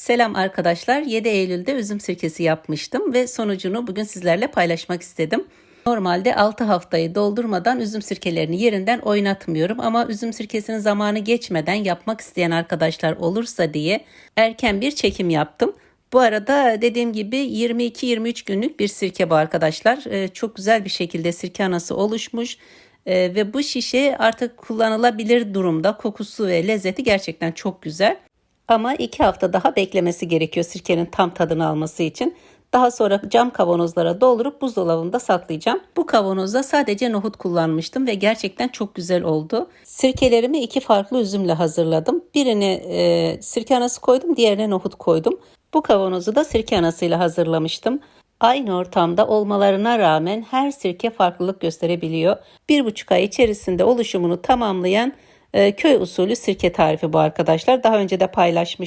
Selam arkadaşlar. 7 Eylül'de üzüm sirkesi yapmıştım ve sonucunu bugün sizlerle paylaşmak istedim. Normalde 6 haftayı doldurmadan üzüm sirkelerini yerinden oynatmıyorum ama üzüm sirkesinin zamanı geçmeden yapmak isteyen arkadaşlar olursa diye erken bir çekim yaptım. Bu arada dediğim gibi 22-23 günlük bir sirke bu arkadaşlar. Ee, çok güzel bir şekilde sirke anası oluşmuş. Ee, ve bu şişe artık kullanılabilir durumda. Kokusu ve lezzeti gerçekten çok güzel. Ama iki hafta daha beklemesi gerekiyor sirkenin tam tadını alması için. Daha sonra cam kavanozlara doldurup buzdolabında saklayacağım. Bu kavanozda sadece nohut kullanmıştım ve gerçekten çok güzel oldu. Sirkelerimi iki farklı üzümle hazırladım. Birini e, sirke anası koydum, diğerine nohut koydum. Bu kavanozu da sirke anasıyla hazırlamıştım. Aynı ortamda olmalarına rağmen her sirke farklılık gösterebiliyor. Bir buçuk ay içerisinde oluşumunu tamamlayan köy usulü sirke tarifi bu arkadaşlar. Daha önce de paylaşmıştım.